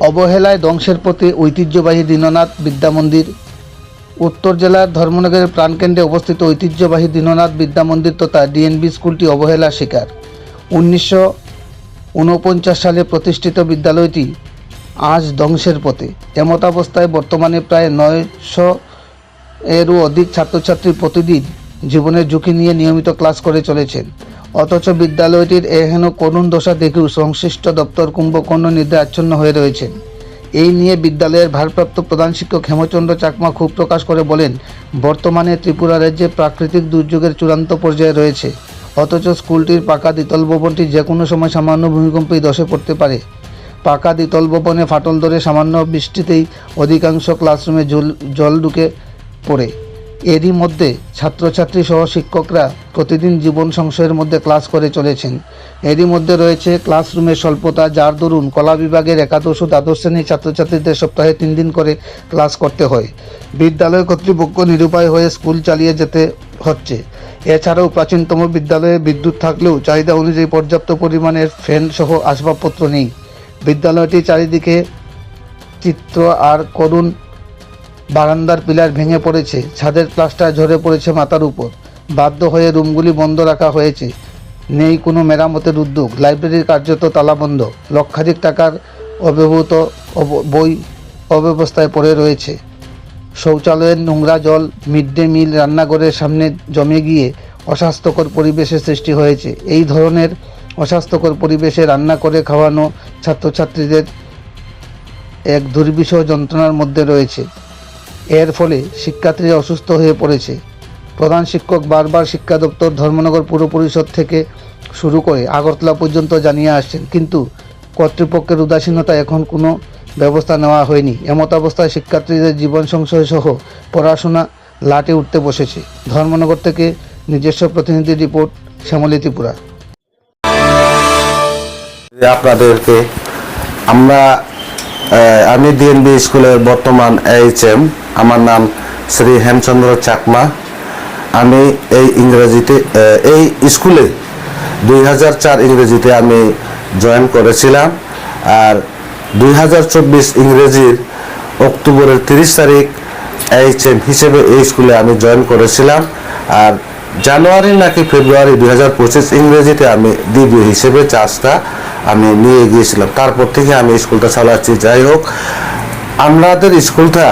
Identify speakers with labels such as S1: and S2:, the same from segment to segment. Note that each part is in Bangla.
S1: অবহেলায় ধ্বংসের পথে ঐতিহ্যবাহী দীননাথ বিদ্যা মন্দির উত্তর জেলার ধর্মনগরের প্রাণকেন্দ্রে অবস্থিত ঐতিহ্যবাহী দীননাথ বিদ্যা মন্দির তথা ডিএনবি স্কুলটি অবহেলার শিকার। উনিশশো ঊনপঞ্চাশ সালে প্রতিষ্ঠিত বিদ্যালয়টি আজ ধ্বংসের পথে। এমতাবস্থায় বর্তমানে প্রায় নয়শো এরও অধিক ছাত্রছাত্রী প্রতিদিন জীবনের ঝুঁকি নিয়ে নিয়মিত ক্লাস করে চলেছেন। অথচ বিদ্যালয়টির এহেন করুণ দশা দেখেও সংশ্লিষ্ট দপ্তর কুম্ভকর্ণ নিদ্রা আচ্ছন্ন হয়ে রয়েছেন এই নিয়ে বিদ্যালয়ের ভারপ্রাপ্ত প্রধান শিক্ষক হেমচন্দ্র চাকমা ক্ষোভ প্রকাশ করে বলেন, বর্তমানে ত্রিপুরা রাজ্যে প্রাকৃতিক দুর্যোগের চূড়ান্ত পর্যায়ে রয়েছে। অথচ স্কুলটির পাকা দ্বিতল ভবনটি যে কোনো সময় সামান্য ভূমিকম্পেই ধসে পড়তে পারে। পাকা দ্বিতল ভবনে ফাটল ধরে সামান্য বৃষ্টিতেই অধিকাংশ ক্লাসরুমে জল জল ঢুকে পড়ে। এরই মধ্যে ছাত্রছাত্রী সহ শিক্ষকরা প্রতিদিন জীবন সংশয়ের মধ্যে ক্লাস করে চলেছেন। এরই মধ্যে রয়েছে ক্লাসরুমের স্বল্পতা, যার দরুন কলা বিভাগের একাদশ ও দ্বাদশ শ্রেণির ছাত্রছাত্রীদের সপ্তাহে তিন দিন করে ক্লাস করতে হয়। বিদ্যালয় কর্তৃপক্ষ নিরুপায় হয়ে স্কুল চালিয়ে যেতে হচ্ছে। এছাড়াও প্রাচীনতম বিদ্যালয়ে বিদ্যুৎ থাকলেও চাহিদা অনুযায়ী পর্যাপ্ত পরিমাণের ফ্যান সহ আসবাবপত্র নেই। বিদ্যালয়টি চারিদিকে চিত্র আর করুণ বারান্দার পিলার ভেঙে পড়েছে, ছাদের প্লাস্টার ঝরে পড়েছে মাথার উপর। বাধ্য হয়ে রুমগুলি বন্ধ রাখা হয়েছে। নেই কোনো মেরামতের উদ্যোগ। লাইব্রেরির কার্যত তালাবন্ধ লক্ষাধিক টাকার অব্যবহৃত অব- বই অব্যবস্থায় পড়ে রয়েছে। শৌচালয়ের নোংরা জল, মিড ডে মিল, রান্নাঘরের সামনে জমে গিয়ে অস্বাস্থ্যকর পরিবেশের সৃষ্টি হয়েছে। এই ধরনের অস্বাস্থ্যকর পরিবেশে রান্না করে খাওয়ানো ছাত্রছাত্রীদের এক দুর্বিষহ যন্ত্রণার মধ্যে রয়েছে। এর ফলে শিক্ষার্থীরা অসুস্থ হয়ে পড়েছে। প্রধান শিক্ষক বারবার শিক্ষা দপ্তর ধর্মনগর পুর পরিষদ থেকে শুরু করে আগরতলা পর্যন্ত জানিয়ে আসছেন, কিন্তু কর্তৃপক্ষের উদাসীনতা এখন কোনো ব্যবস্থা নেওয়া হয়নি। এমত অবস্থায় শিক্ষার্থীদের জীবন সংশয় সহ পড়াশোনা লাটে উঠতে বসেছে। ধর্মনগর থেকে নিজস্ব প্রতিনিধি রিপোর্ট, শ্যামলী ত্রিপুরা।
S2: আপনাদেরকে আমরা আমি ডিএনবি স্কুলের বর্তমান এইচ এম আমার নাম শ্রী হেমচন্দ্র চাকমা। আমি এই ইংরেজিতে এই স্কুলে দুই হাজার চার ইংরেজিতে আমি জয়েন করেছিলাম আর দুই হাজার চব্বিশ ইংরেজির অক্টোবরের তিরিশ তারিখ এইচ এম হিসেবে এই স্কুলে আমি জয়েন করেছিলাম আর জানুয়ারি নাকি ফেব্রুয়ারি দুই হাজার পঁচিশ ইংরেজিতে আমি ডিবি হিসেবে চার্জটা আমি নিয়ে গিয়েছিলাম। তারপর থেকে আমি স্কুলটা চালাচ্ছি। যাই হোক, আমাদের স্কুলটা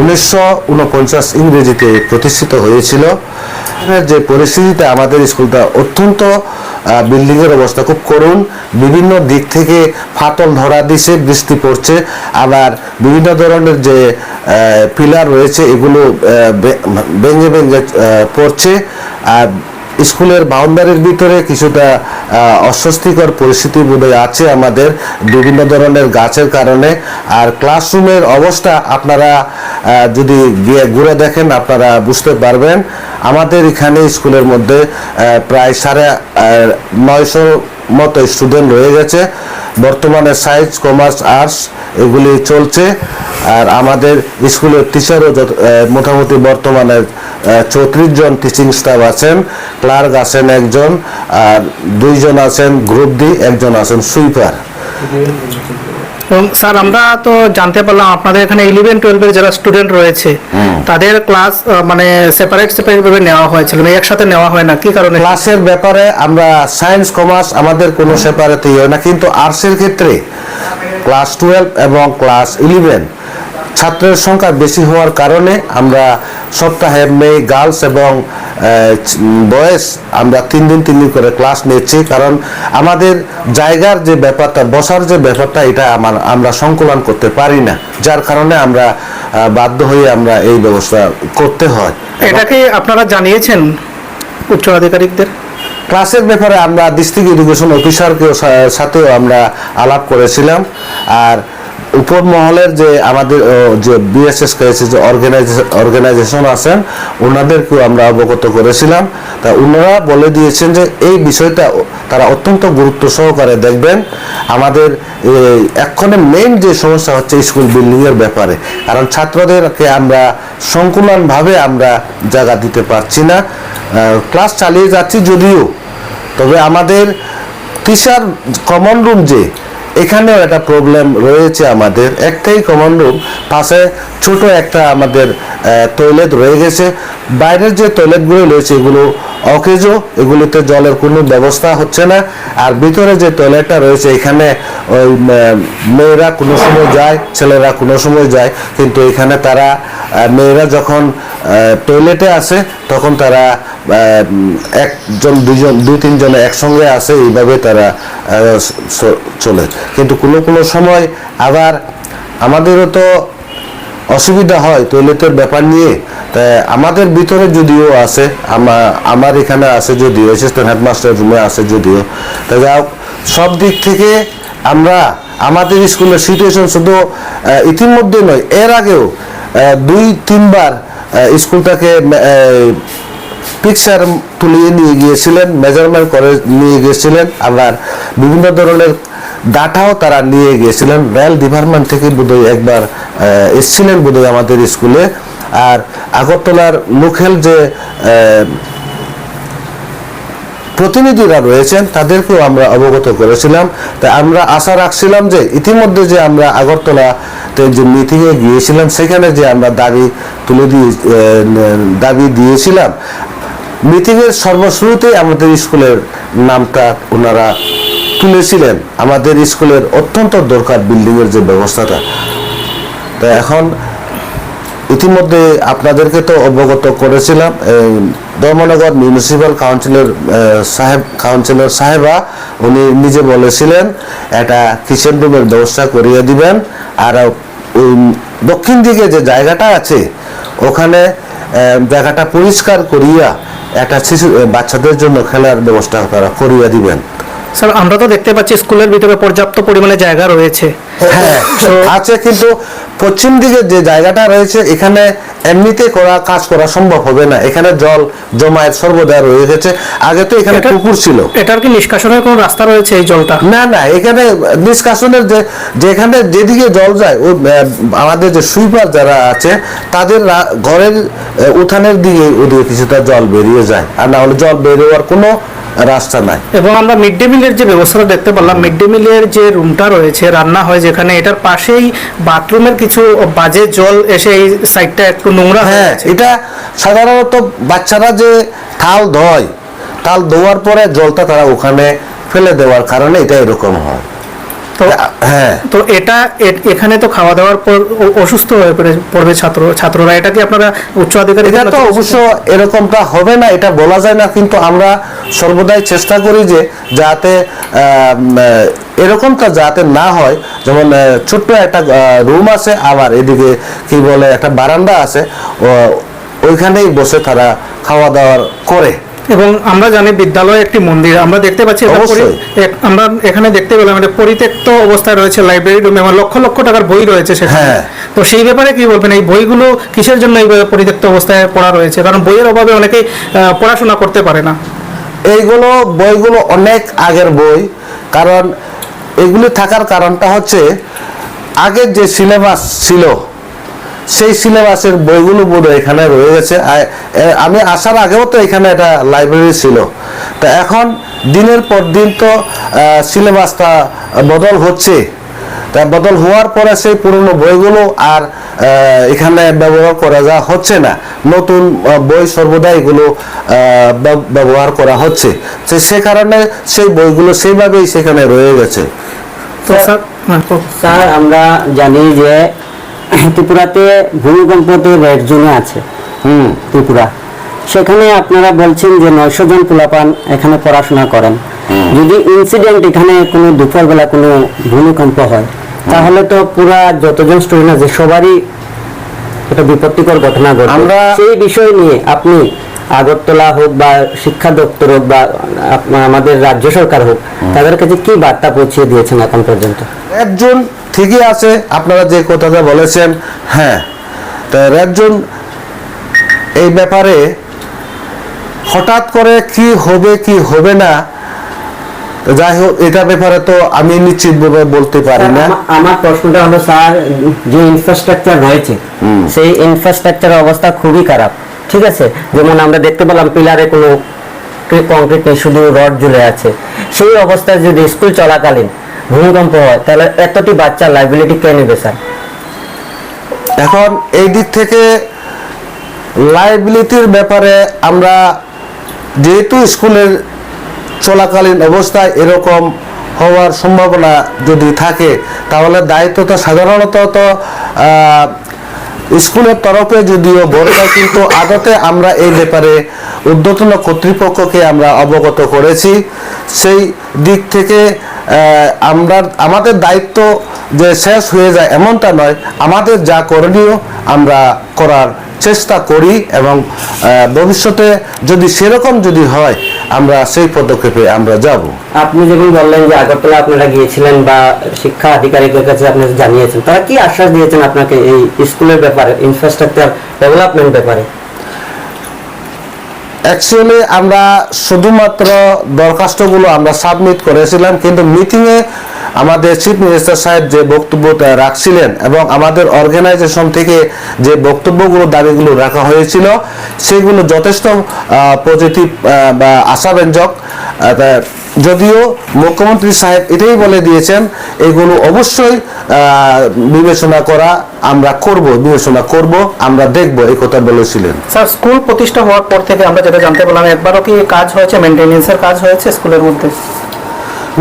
S2: উনিশশো উনপঞ্চাশ ইংরেজিতে প্রতিষ্ঠিত হয়েছিল। যে পরিস্থিতিতে আমাদের স্কুলটা অত্যন্ত বিল্ডিং এর অবস্থা খুব করুণ। বিভিন্ন দিক থেকে ফাটল ধরা দিছে, বৃষ্টি পড়ছে। আবার বিভিন্ন ধরনের যে পিলার রয়েছে, এগুলো ভেঙে ভেঙে পড়ছে। আর স্কুলের বাউন্ডারির ভিতরে কিছুটা অস্বস্তিকর পরিস্থিতি বোধহয় আছে আমাদের বিভিন্ন ধরনের গাছের কারণে। আর ক্লাসরুমের অবস্থা আপনারা যদি গিয়ে ঘুরে দেখেন, আপনারা বুঝতে পারবেন। আমাদের এখানে স্কুলের মধ্যে প্রায় সাড়ে নয়শো মতো স্টুডেন্ট রয়ে গেছে। বর্তমানে সায়েন্স কমার্স আর্টস এগুলি চলছে। আর আমাদের স্কুলের টিচারও মোটামুটি বর্তমানে চৌত্রিশ জন টিচিং স্টাফ আছেন। ক্লার্ক আছেন একজন, আর দুইজন আছেন গ্রুপ ডি একজন আছেন সুইপার
S3: এবং স্যার আমরা তো জানতে পারলাম আপনাদের এখানে ইলেভেন টুয়েলভের যারা স্টুডেন্ট রয়েছে তাদের ক্লাস মানে সেপারেট সেপারেট ভাবে নেওয়া হয়েছিল মানে একসাথে নেওয়া হয় না কি কারণে?
S2: ক্লাসের ব্যাপারে আমরা সায়েন্স কমার্স আমাদের কোনো সেপারেট হয় না কিন্তু আর্টসের ক্ষেত্রে ক্লাস টুয়েলভ এবং ক্লাস ইলেভেন ছাত্রের সংখ্যা বেশি হওয়ার কারণে আমরা সপ্তাহে মেয়ে গার্লস এবং বয়েস আমরা তিন দিন তিন দিন করে ক্লাস নিচ্ছি। কারণ আমাদের জায়গার যে ব্যাপারটা বসার যে ব্যাপারটা এটা আমার আমরা সংকলন করতে পারি না। যার কারণে আমরা বাধ্য হয়ে আমরা এই ব্যবস্থা করতে হয়।
S3: এটাকে আপনারা জানিয়েছেন উচ্চ আধিকারিকদের
S2: ক্লাসের ব্যাপারে আমরা ডিস্ট্রিক্ট এডুকেশন অফিসারকে সাথেও আমরা আলাপ করেছিলাম। আর উপর মহলের যে আমাদের যে বিএসএস কেএসএস যে অর্গানাইজেশন আছেন ওনাদেরকেও আমরা অবগত করেছিলাম। তা ওনারা বলে দিয়েছেন যে এই বিষয়টা তারা অত্যন্ত গুরুত্ব সহকারে দেখবেন। আমাদের এক্ষণে মেইন যে সমস্যা হচ্ছে স্কুল বিল্ডিংয়ের ব্যাপারে। কারণ ছাত্রদেরকে আমরা সংকুলনভাবে আমরা জায়গা দিতে পারছি না। ক্লাস চালিয়ে যাচ্ছি যদিও। তবে আমাদের টিচার কমন রুম যে এখানেও একটা প্রবলেম রয়েছে আমাদের। একটাই কমন রুম পাশে ছোট একটা আমাদের টয়লেট রয়ে গেছে। বাইরের যে টয়লেটগুলো রয়েছে, এগুলো অকেজো, এগুলোতে জলের কোনো ব্যবস্থা হচ্ছে না। আর ভিতরে যে টয়লেটটা রয়েছে, এখানে ওই মেয়েরা কোনো সময় যায়, ছেলেরা কোনো সময় যায়, কিন্তু এখানে তারা মেয়েরা যখন টয়লেটে আসে তখন তারা একজন দুজন দুই তিনজনে একসঙ্গে আসে এইভাবে তারা চলে। কিন্তু কোনো কোনো সময় আবার আমাদেরও তো অসুবিধা হয় টয়লেটের ব্যাপার নিয়ে। আমাদের ভিতরে যদিও আছে আমার আমার এখানে আছে যদিও অ্যাসিস্ট্যান্ট হেডমাস্টার রুমে আছে যদিও। তা হোক, সব দিক থেকে আমরা আমাদের স্কুলের সিচুয়েশন শুধু ইতিমধ্যে নয় এর আগেও দুই তিনবার স্কুলটাকে পিকচার তুলিয়ে নিয়ে গিয়েছিলেন মেজারমেন্ট করে নিয়ে গিয়েছিলেন, আবার বিভিন্ন ধরনের ডাটাও তারা নিয়ে গিয়েছিলেন। রেল ডিপার্টমেন্ট থেকে বোধহয় একবার এসেছিলেন বোধহয় আমাদের স্কুলে। আর আগরতলার লোকাল যে প্রতিনিধিরা রয়েছেন, তাদেরকেও আমরা অবগত করেছিলাম। তাই আমরা আশা রাখছিলাম যে, ইতিমধ্যে যে আমরা আগরতলাতে যে মিটিংয়ে গিয়েছিলাম, সেখানে যে আমরা দাবি তুলে দিয়ে দাবি দিয়েছিলাম, মিটিংয়ের সর্বশুরুতেই আমাদের স্কুলের নামটা ওনারা তুলেছিলেন। আমাদের স্কুলের অত্যন্ত দরকার বিল্ডিংয়ের যে ব্যবস্থাটা। তো এখন ইতিমধ্যে আপনাদেরকে তো অবগত করেছিলাম, এই ধর্মনগর মিউনিসিপ্যাল কাউন্সিলর সাহেব কাউন্সিলর সাহেবা, উনি নিজে বলেছিলেন একটা কিচেন রুমের ব্যবস্থা করিয়ে দিবেন। আর ওই দক্ষিণ দিকে যে জায়গাটা আছে, ওখানে জায়গাটা পরিষ্কার করিয়া একটা শিশু বাচ্চাদের জন্য খেলার ব্যবস্থা তারা করিয়ে দিবেন।
S3: স্যার আমরা তো দেখতে পাচ্ছি স্কুলের ভিতরে পর্যাপ্ত পরিমাণে জায়গা রয়েছে।
S2: হ্যাঁ আছে কিন্তু পশ্চিম দিকে যে জায়গাটা রয়েছে এখানে এমনিতে করা কাজ করা সম্ভব হবে না। এখানে জল জমায়েত সর্বদা রয়ে গেছে আগে তো এখানে পুকুর ছিল।
S3: এটার কি নিষ্কাশনের কোনো রাস্তা রয়েছে এই জলটা?
S2: না না এখানে নিষ্কাশনের যে যেখানে যেদিকে জল যায় ওই আমাদের যে সুইপার যারা আছে তাদের ঘরের উঠানের দিকে ওদিকে কিছুটা জল বেরিয়ে যায়। আর না হলে জল বেরোয়ার কোনো রাস্তা নাই।
S3: এবং আমরা মিড ডে মিলের যে ব্যবস্থাটা দেখতে পারলাম মিড ডে মিলের যে রুমটা রয়েছে রান্না হয় যেখানে এটার পাশেই বাথরুমের কিছু বাজে জল এসে এই সাইডটা একটু নোংরা হ্যাঁ
S2: এটা সাধারণত বাচ্চারা যে থাল ধয় থাল ধোয়ার পরে জলটা তারা ওখানে ফেলে দেওয়ার কারণে এটা এরকম হয়।
S3: তো
S2: হ্যাঁ।
S3: তো এটা এখানে তো খাওয়া দাওয়ার পর অসুস্থ হয়ে পড়ে পড়বে ছাত্র ছাত্ররা। এটা কি আপনারা উচ্চ আধিকারিক
S2: এটা তো অবশ্য এরকমটা হবে না এটা বলা যায় না কিন্তু আমরা সর্বদাই চেষ্টা করি যে যাতে এরকমটা যাতে না হয়। যেমন ছোট্ট একটা রুম আছে আবার এদিকে কি বলে একটা বারান্দা আছে। ওইখানেই বসে তারা খাওয়া দাওয়ার করে।
S3: এবং আমরা জানি বিদ্যালয় একটি মন্দির আমরা দেখতে পাচ্ছি আমরা এখানে দেখতে পেলাম এটা পরিত্যক্ত অবস্থায় রয়েছে লাইব্রেরি রুমে আমার লক্ষ লক্ষ টাকার বই রয়েছে সেখানে।
S2: হ্যাঁ।
S3: তো সেই ব্যাপারে কি বলবেন? এই বইগুলো কিসের জন্য এইভাবে পরিত্যক্ত অবস্থায় পড়া রয়েছে? কারণ বইয়ের অভাবে অনেকেই পড়াশোনা করতে পারে না।
S2: এইগুলো বইগুলো অনেক আগের বই। কারণ এগুলি থাকার কারণটা হচ্ছে আগের যে সিলেবাস ছিল সেই সিলেবাসের বইগুলো বোধ এখানে রয়ে গেছে। আর, আমি আসার আগেও তো এখানে একটা লাইব্রেরি ছিল। তা এখন দিনের পর দিন তো সিলেবাসটা বদল হচ্ছে। তা বদল হওয়ার পরে সেই পুরনো বইগুলো আর এখানে ব্যবহার করা যা হচ্ছে না। নতুন বই সর্বদা এগুলো ব্যবহার করা হচ্ছে। তো সে কারণে সেই বইগুলো সেইভাবেই সেখানে রয়ে গেছে।
S3: তো স্যার হ্যাঁ, তো-
S4: স্যার আমরা জানি যে ত্রিপুরাতে ভূমিকম্পতে রেড জোনে আছে।
S2: হুম
S4: ত্রিপুরা। সেখানে আপনারা বলছেন যে নয়শো জন পোলাপান এখানে পড়াশোনা করেন। যদি ইনসিডেন্ট এখানে কোনো দুপুরবেলা কোনো ভূমিকম্প হয় তাহলে তো পুরা যতজন স্টুডেন্ট আছে সবারই একটা বিপত্তিকর ঘটনা ঘটে
S2: আমরা-
S4: সেই বিষয় নিয়ে আপনি আগরতলা হোক বা শিক্ষা দপ্তর হোক বা আমাদের রাজ্য সরকার হোক তাদের কাছে কি বার্তা পৌঁছে দিয়েছেন এখন পর্যন্ত?
S2: একজন ঠিকই আছে আপনারা যে কথাটা বলেছেন হ্যাঁ। তা রেড জোন এই ব্যাপারে হঠাৎ করে কি হবে কি হবে না যাই হোক এটা ব্যাপারে তো আমি নিশ্চিতভাবে বলতে পারি না।
S4: আমার প্রশ্নটা হলো স্যার যে ইনফ্রাস্ট্রাকচার রয়েছে সেই ইনফ্রাস্ট্রাকচারের অবস্থা খুবই খারাপ। ঠিক আছে? যেমন আমরা দেখতে পেলাম পিলারে কোনো কংক্রিট নেই, শুধু রড ঝুলে আছে। সেই অবস্থায় যদি স্কুল চলাকালীন ভূমিকম্প হয়, তাহলে এতটি বাচ্চার লাইবিলিটি কে নেবে, স্যার?
S2: এখন এই দিক থেকে লাইবিলিটির ব্যাপারে আমরা যেহেতু স্কুলের চলাকালীন অবস্থায় এরকম হওয়ার সম্ভাবনা যদি থাকে, তাহলে দায়িত্বটা সাধারণত তো স্কুলের তরফে যদিও বড়টা কিন্তু আদতে আমরা এই ব্যাপারে ঊর্ধ্বতন কর্তৃপক্ষকে আমরা অবগত করেছি। সেই দিক থেকে আমরা, আমাদের দায়িত্ব যে শেষ হয়ে যায় এমনটা নয়, আমাদের যা করণীয় আমরা করার চেষ্টা করি এবং ভবিষ্যতে যদি সেরকম যদি হয় আমরা সেই পদক্ষেপে আমরা যাব।
S4: আপনি যখন বললেন যে আগরতলা আপনারা গিয়েছিলেন বা শিক্ষা আধিকারিকের কাছে আপনি জানিয়েছেন তারা কি আশ্বাস দিয়েছেন আপনাকে এই স্কুলের ব্যাপারে ইনফ্রাস্ট্রাকচার ডেভেলপমেন্ট ব্যাপারে?
S2: অ্যাকচুয়ালি আমরা শুধুমাত্র দরখাস্তগুলো আমরা সাবমিট করেছিলাম কিন্তু মিটিংয়ে আমাদের চিফ মিনিস্টার সাহেব যে বক্তব্যটা রাখছিলেন এবং আমাদের অর্গানাইজেশন থেকে যে বক্তব্যগুলো, দাবিগুলো রাখা হয়েছিল, সেগুলো যথেষ্ট পজিটিভ বা আশাব্যঞ্জক। যদিও মুখ্যমন্ত্রী সাহেব এটাই বলে দিয়েছেন, এগুলো অবশ্যই বিবেচনা করা আমরা করব, বিবেচনা করব, আমরা দেখব, এই কথা বলেছিলেন।
S3: স্যার, স্কুল প্রতিষ্ঠা হওয়ার পর থেকে আমরা যেটা জানতে পারলাম একবারও কি কাজ হয়েছে? মেনটেনেন্সের কাজ হয়েছে স্কুলের মধ্যে?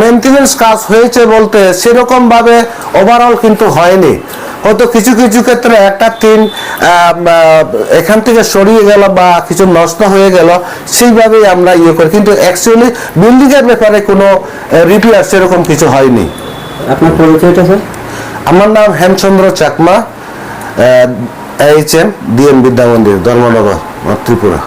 S2: মেনটেনেন্স কাজ হয়েছে বলতে সেরকম ভাবে ওভারঅল কিন্তু হয়নি। হয়তো কিছু কিছু ক্ষেত্রে একটা টিন এখান থেকে সরিয়ে গেল বা কিছু নষ্ট হয়ে গেল সেইভাবেই আমরা ইয়ে করি। কিন্তু অ্যাকচুয়ালি বিল্ডিংয়ের ব্যাপারে কোনো রিপেয়ার সেরকম কিছু হয়নি।
S4: আপনার পরিচয়টা স্যার?
S2: আমার নাম Hemchandra Chakma H M DM Vidya Mandir Dharmanagar Tripura.